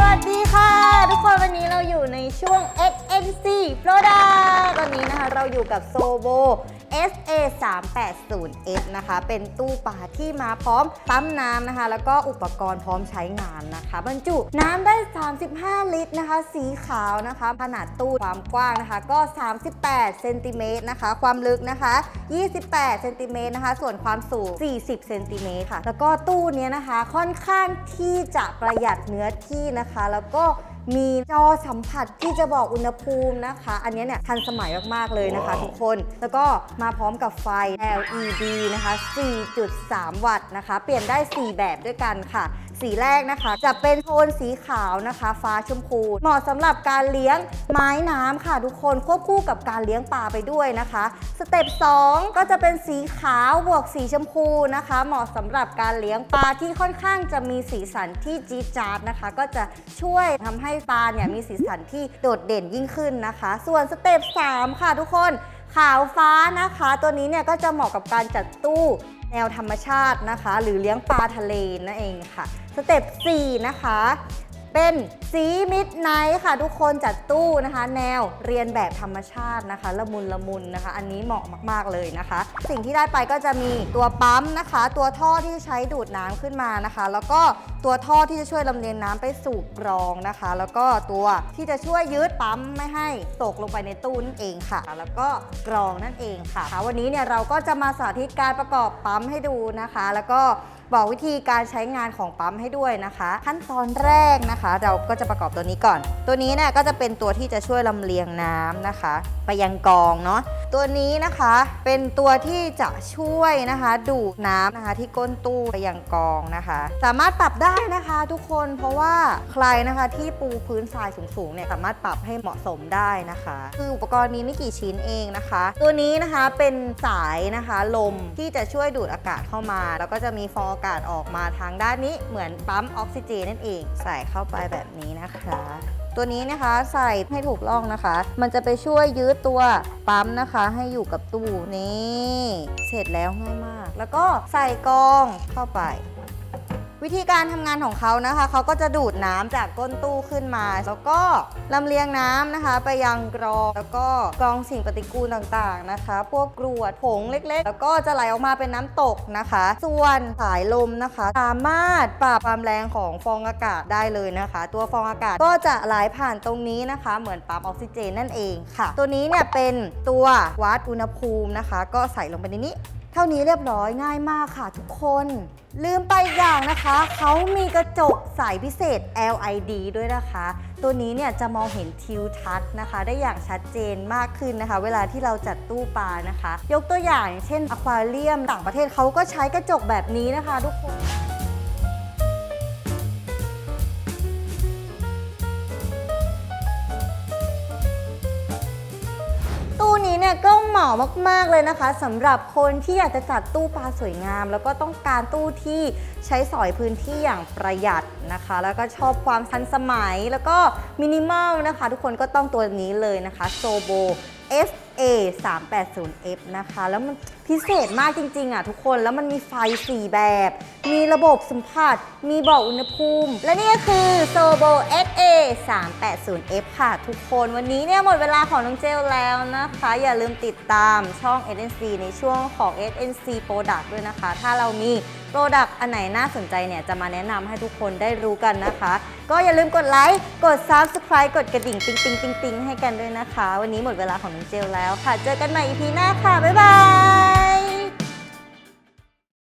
วัสดีค่ะ ทุกคนวันนี้เราอยู่ในช่วง XNC Product ตอนนี้นะคะเราอยู่กับ Sobo SA 3 8 0 S นะคะ เป็นตู้ปลาที่มาพร้อมปั๊มน้ำนะคะ แล้วก็อุปกรณ์พร้อมใช้งานนะคะ บรรจุน้ำได้ 35 ลิตรนะคะ สีขาวนะคะ ขนาดตู้ความกว้างนะคะ ก็ 38 เซนติเมตรนะคะ ความลึกนะคะ 28 เซนติเมตรนะคะ ส่วนความสูง 40 เซนติเมตรค่ะ แล้วก็ตู้นี้นะคะ ค่อนข้างที่จะประหยัดเนื้อที่นะคะ แล้วก็ มีจอสัมผัสที่จะบอกอุณหภูมินะคะ อันเนี้ยเนี่ยทันสมัยมาก ๆ เลยนะคะ ทุกคน แล้วก็มาพร้อมกับไฟ LED นะคะ 4.3 วัตต์นะคะ เปลี่ยนได้ 4 แบบด้วยกันค่ะ สีแรกนะคะ จะเป็นโทนสีขาวนะคะ ฟ้าชมพู เหมาะสำหรับการเลี้ยงไม้น้ำค่ะทุกคนควบคู่กับการเลี้ยงปลาไปด้วยนะคะ สเต็ป2ก็จะเป็นสีขาวบวกสีชมพูนะคะ เหมาะสำหรับการเลี้ยงปลาที่ค่อนข้างจะมีสีสันที่จี๊ดจ๊าดนะคะ ก็จะช่วยทำให้ปลาเนี่ยมีสีสันที่โดดเด่นยิ่งขึ้นนะคะ ส่วนสเต็ป3ค่ะทุกคนขาวฟ้านะคะ ตัวนี้เนี่ยก็จะเหมาะกับการจัดตู้ แนวธรรมชาตินะคะ หรือเลี้ยงปลาทะเลนั่นเองค่ะ สเต็ป4นะคะ เป็นสีมิดไนท์ค่ะ ทุกคนจัดตู้นะคะ แนวเรียนแบบธรรมชาตินะคะ ละมุนละมุนนะคะ อันนี้เหมาะมาก ๆ เลยนะคะ สิ่งที่ได้ไปก็จะมีตัวปั๊มนะคะ ตัวท่อที่ใช้ดูดน้ำขึ้นมานะคะ แล้วก็ตัวท่อที่จะช่วยลำเลียงน้ำไปสู่กรองนะคะ แล้วก็ตัวที่จะช่วยยืดปั๊มไม่ให้ตกลงไปในตู้นั่นเองค่ะ แล้วก็กรองนั่นเองค่ะ วันนี้เนี่ยเราก็จะมาสาธิตการประกอบปั๊มให้ดูนะคะ แล้วก็ บอกวิธีการใช้งานของปั๊มให้ด้วยนะคะ ขั้นตอนแรกนะคะ เราก็จะประกอบตัวนี้ก่อน ตัวนี้เนี่ยก็จะเป็นตัวที่จะช่วยลำเลียงน้ำนะคะ ไปยังกองเนาะตัวนี้นะคะเป็นตัวที่จะช่วยนะคะ ดูดน้ำนะคะที่ก้นตู้ไปยังกองนะคะ สามารถปรับได้นะคะทุกคนเพราะว่าใครนะคะที่ปูพื้นทรายสูงๆเนี่ยสามารถปรับให้เหมาะสมได้นะคะ คืออุปกรณ์มีไม่กี่ชิ้นเองนะคะ ตัวนี้นะคะเป็นสายนะคะลมที่จะช่วยดูดอากาศเข้ามา แล้วก็จะมีฟองกาศออกมาทางด้านนี้เหมือนปั๊มออกซิเจนนั่นเอง ใส่เข้าไปแบบนี้นะคะ ตัวนี้นะคะใส่ให้ถูกล่องนะคะ มันจะไปช่วยยืดตัวปั๊มนะคะ ให้อยู่กับตู้นี่ เสร็จแล้วง่ายมาก แล้วก็ใส่กองเข้าไป วิธีการทำงานของเขานะคะ เขาก็จะดูดน้ำจากก้นตู้ขึ้นมา แล้วก็ลำเลียงน้ำนะคะ ไปยังกรองแล้วก็กรองสิ่งปฏิกูลต่างๆนะคะ พวกกรวดผงเล็กๆ แล้วก็จะไหลออกมาเป็นน้ำตกนะคะ ส่วนสายลมนะคะ สามารถปรับความแรงของฟองอากาศได้เลยนะคะ ตัวฟองอากาศก็จะไหลผ่านตรงนี้นะคะ เหมือนปั๊มออกซิเจนนั่นเองค่ะ ตัวนี้เนี่ยเป็นตัววัดอุณหภูมินะคะ ก็ใส่ลงไปในนี้ เท่านี้เรียบร้อยง่ายมากค่ะทุกคน ลืมไปอย่างนะคะ เขามีกระจกใสพิเศษ LED ด้วยนะคะ ตัวนี้เนี่ยจะมองเห็นทิวทัศน์นะคะ ได้อย่างชัดเจนมากขึ้นนะคะ เวลาที่เราจัดตู้ปลานะคะ ยกตัวอย่างเช่นอควาเรียมต่างประเทศเขาก็ใช้กระจกแบบนี้นะคะ ทุกคน เนี่ยก็เหมาะมากๆเลยนะคะสำหรับคนที่อยากจะจัดตู้ปลาสวยงาม แล้วก็ต้องการตู้ที่ใช้สอยพื้นที่อย่างประหยัดนะคะ แล้วก็ชอบความทันสมัยแล้วก็มินิมอลนะคะ ทุกคนก็ต้องตัวนี้เลยนะคะโซโบ F A 380F นะคะ แล้วมันพิเศษมากจริง ๆ อะทุกคน แล้วมันมีไฟ 4 แบบ มีระบบสัมผัส มีบอกอุณหภูมิ และนี่ก็คือ Sobo FA 3 8 0 F ค่ะ ทุกคน วันนี้เนี่ยหมดเวลาของน้องเจลแล้วนะคะ อย่าลืมติดตามช่อง SNC ในช่วงของ SNC Product ด้วยนะคะ ถ้าเรามี Product อันไหนน่าสนใจเนี่ย จะมาแนะนำให้ทุกคนได้รู้กันนะคะ ก็อย่าลืมกดไลค์ กด Subscribe กดกระดิ่งติ๊งติ๊งติ๊งติ๊งให้กันด้วยนะคะ วันนี้หมดเวลาของน้องเจลแล้วแล้วค่ะ เจอกันใหม่ EP หน้าค่ะ บ๊ายบาย